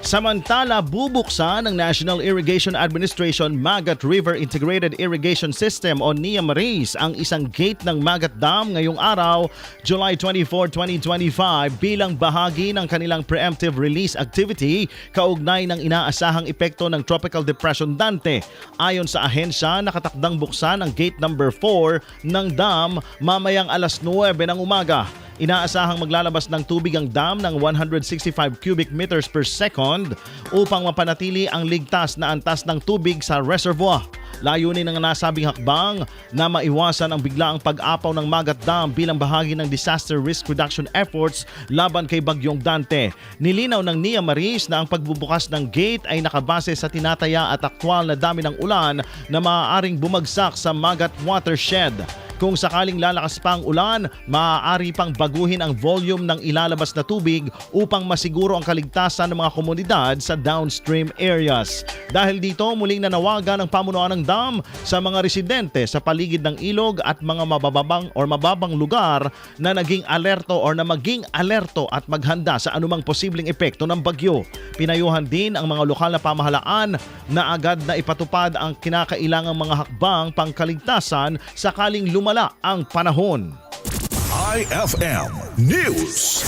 Samantala, bubuksan ng National Irrigation Administration Magat River Integrated Irrigation System o NIAMRIS ang isang gate ng Magat Dam ngayong araw, July 24, 2025 bilang bahagi ng kanilang preemptive release activity kaugnay ng inaasahang epekto ng Tropical Depression Dante. Ayon sa ahensya, nakatakdang buksan ang gate number 4 ng dam mamayang alas 9 ng umaga. Inaasahang maglalabas ng tubig ang dam ng 165 cubic meters per second upang mapanatili ang ligtas na antas ng tubig sa reservoir. Layunin ng nasabing hakbang na maiwasan ang biglaang pag-apaw ng Magat Dam bilang bahagi ng disaster risk reduction efforts laban kay Bagyong Dante. Nilinaw ng Nia Maris na ang pagbubukas ng gate ay nakabase sa tinataya at aktwal na dami ng ulan na maaaring bumagsak sa Magat Watershed. Kung sakaling lalakas pa ang ulan, maaari pang baguhin ang volume ng ilalabas na tubig upang masiguro ang kaligtasan ng mga komunidad sa downstream areas. Dahil dito, muling nanawagan ang pamunuan ng dam sa mga residente sa paligid ng ilog at mga mababang or mababang lugar na naging alerto or na maging alerto at maghanda sa anumang posibleng epekto ng bagyo. Pinayuhan din ang mga lokal na pamahalaan na agad na ipatupad ang kinakailangang mga hakbang pangkaligtasan sakaling lumala ang panahon. IFM News.